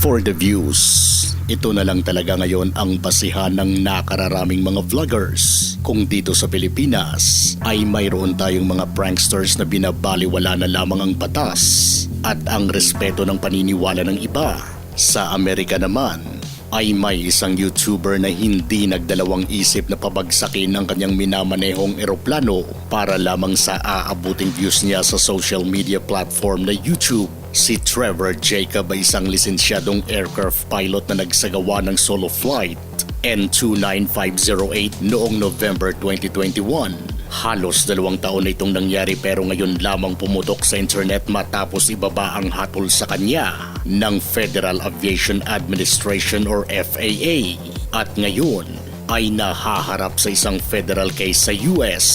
For the views, ito na lang talaga ngayon ang basihan ng nakararaming mga vloggers. Kung dito sa Pilipinas ay mayroon tayong mga pranksters na binabaliwala na lamang ang batas at ang respeto ng paniniwala ng iba. Sa Amerika naman, ay may isang YouTuber na hindi nagdalawang isip na pabagsakin ang kanyang minamanehong eroplano para lamang sa aabuting views niya sa social media platform na YouTube. Si Trevor Jacob ay isang lisensyadong aircraft pilot na nagsagawa ng solo flight N29508 noong November 2021. Halos dalawang taon na itong nangyari pero ngayon lamang pumutok sa internet matapos ibaba ang hatol sa kanya ng Federal Aviation Administration or FAA. At ngayon ay nahaharap sa isang federal case sa US.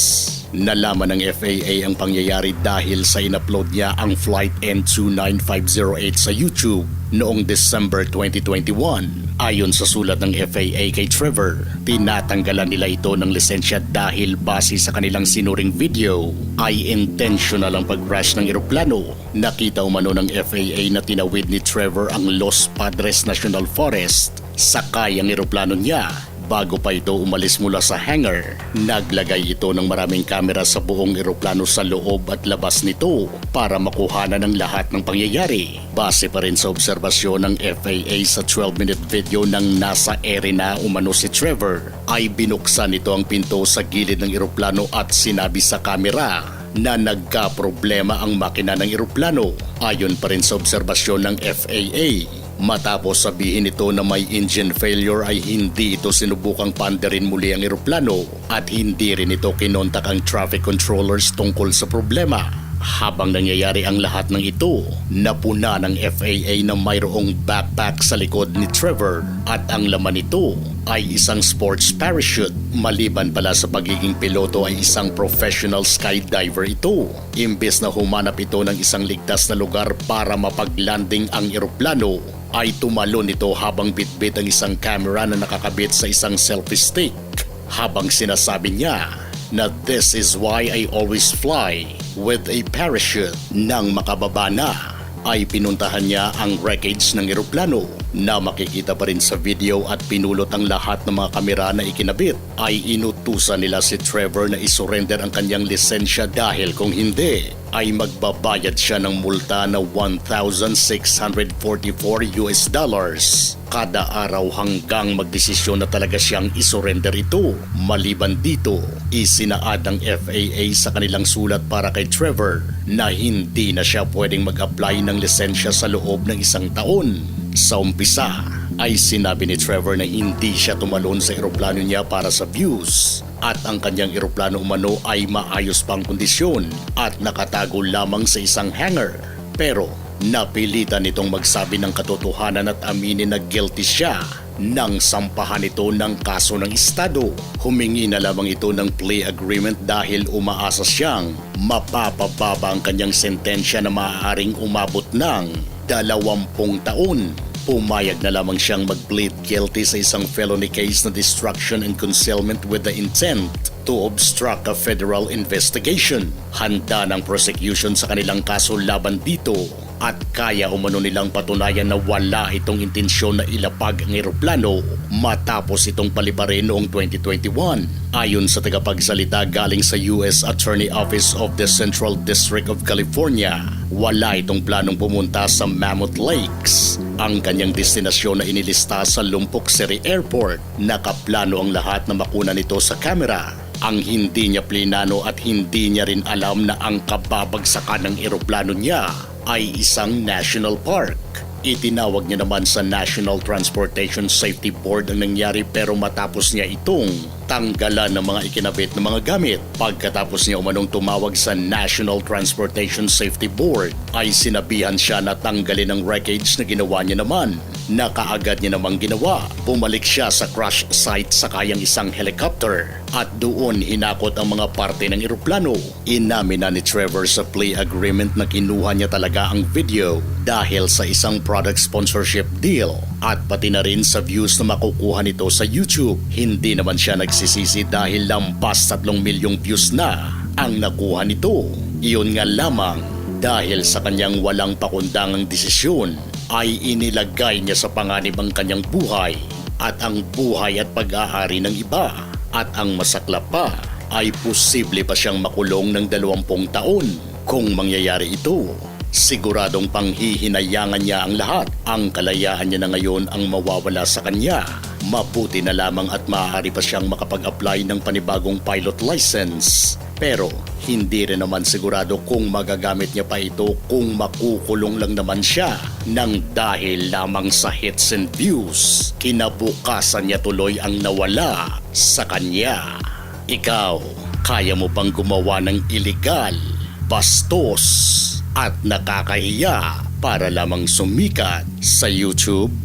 Nalaman ng FAA ang pangyayari dahil sa inupload niya ang Flight N29508 sa YouTube noong December 2021. Ayon sa sulat ng FAA kay Trevor, tinatanggalan nila ito ng lisensya dahil base sa kanilang sinuring video ay intentional ang pag-crash ng eroplano. Nakita umano ng FAA na tinawid ni Trevor ang Los Padres National Forest sakay ang eroplano niya Bago pa ito umalis mula sa hangar, naglagay ito ng maraming kamera sa buong eroplano sa loob at labas nito para makuhanan ng lahat ng pangyayari. Base pa rin sa obserbasyon ng FAA sa 12-minute video ng nasa ere na umano si Trevor, ay binuksan nito ang pinto sa gilid ng eroplano at sinabi sa kamera na nagka-problema ang makina ng eroplano ayon pa rin sa obserbasyon ng FAA. Matapos sabihin nito na may engine failure ay hindi ito sinubukang pandarin muli ang eroplano at hindi rin ito kinontak ang traffic controllers tungkol sa problema. Habang nangyayari ang lahat ng ito, napuna ng FAA na mayroong backpack sa likod ni Trevor at ang laman nito ay isang sports parachute. Maliban pala sa pagiging piloto ay isang professional skydiver ito. Imbes na humanap ito ng isang ligtas na lugar para mapaglanding ang eroplano, ay tumalon ito habang bitbit ang isang camera na nakakabit sa isang selfie stick. Habang sinasabi niya na this is why I always fly with a parachute. Nang makababa na, ay pinuntahan niya ang wreckage ng eroplano na makikita pa rin sa video at pinulot ang lahat ng mga kamera na ikinabit ay inutusan nila si Trevor na isurrender ang kanyang lisensya dahil kung hindi ay magbabayad siya ng multa na 1,644 US dollars kada araw hanggang magdesisyon na talaga siyang isurrender ito. Maliban dito, isinaad ng FAA sa kanilang sulat para kay Trevor na hindi na siya pwedeng mag-apply ng lisensya sa loob ng isang taon. Sa umpisa, ay sinabi ni Trevor na hindi siya tumalon sa eroplano niya para sa views at ang kanyang eroplano umano ay maayos pang kondisyon at nakatago lamang sa isang hangar. Pero napilitan itong magsabi ng katotohanan at aminin na guilty siya nang sampahan ito ng kaso ng Estado. Humingi na lamang ito ng plea agreement dahil umaasa siyang mapapababa ang kanyang sentensya na maaaring umabot ng dalawampung taon. Pumayag na lamang siyang mag-plead guilty sa isang felony case na destruction and concealment with the intent to obstruct a federal investigation. Handa ng prosecution sa kanilang kaso laban dito at kaya umano nilang patunayan na wala itong intensyon na ilapag ang eroplano matapos itong palibarin noong 2021. Ayon sa tagapagsalita galing sa U.S. Attorney Office of the Central District of California, wala itong planong pumunta sa Mammoth Lakes. Ang kanyang destinasyon na inilista sa Lumpok City Airport, nakaplano ang lahat na makuna nito sa kamera ang hindi niya plinano at hindi niya rin alam na ang kababagsakan ng eroplano niya ay isang national park. Itinawag niya naman sa National Transportation Safety Board ang nangyari pero matapos niya itong tanggalan ng mga ikinabit na mga gamit. Pagkatapos niya umanong tumawag sa National Transportation Safety Board ay sinabihan siya na tanggalin ang wreckage na ginawa niya naman na kaagad niya namang ginawa. Bumalik siya sa crash site sa kayang isang helicopter at doon hinakot ang mga parte ng eroplano. Inamin na ni Trevor sa play agreement na kinuha niya talaga ang video dahil sa isang product sponsorship deal at pati na rin sa views na makukuha nito sa YouTube. Hindi naman siya nagsisisi dahil lampas 3 milyong views na ang nakuha nito. Iyon nga lamang dahil sa kanyang walang pakundangang desisyon ay inilagay niya sa panganib ang kanyang buhay at ang buhay at pag-aari ng iba. At ang masaklap pa ay posible pa siyang makulong ng 20 taon kung mangyayari ito. Siguradong panghihinayangan niya ang lahat. Ang kalayaan niya na ngayon ang mawawala sa kanya. Mabuti na lamang at maaari pa siyang makapag-apply ng panibagong pilot license. Pero hindi rin naman sigurado kung magagamit niya pa ito kung makukulong lang naman siya nang dahil lamang sa hits and views. Kinabukasan niya tuloy ang nawala sa kanya. Ikaw, kaya mo bang gumawa ng iligal, bastos, at nakakahiya para lamang sumikat sa YouTube?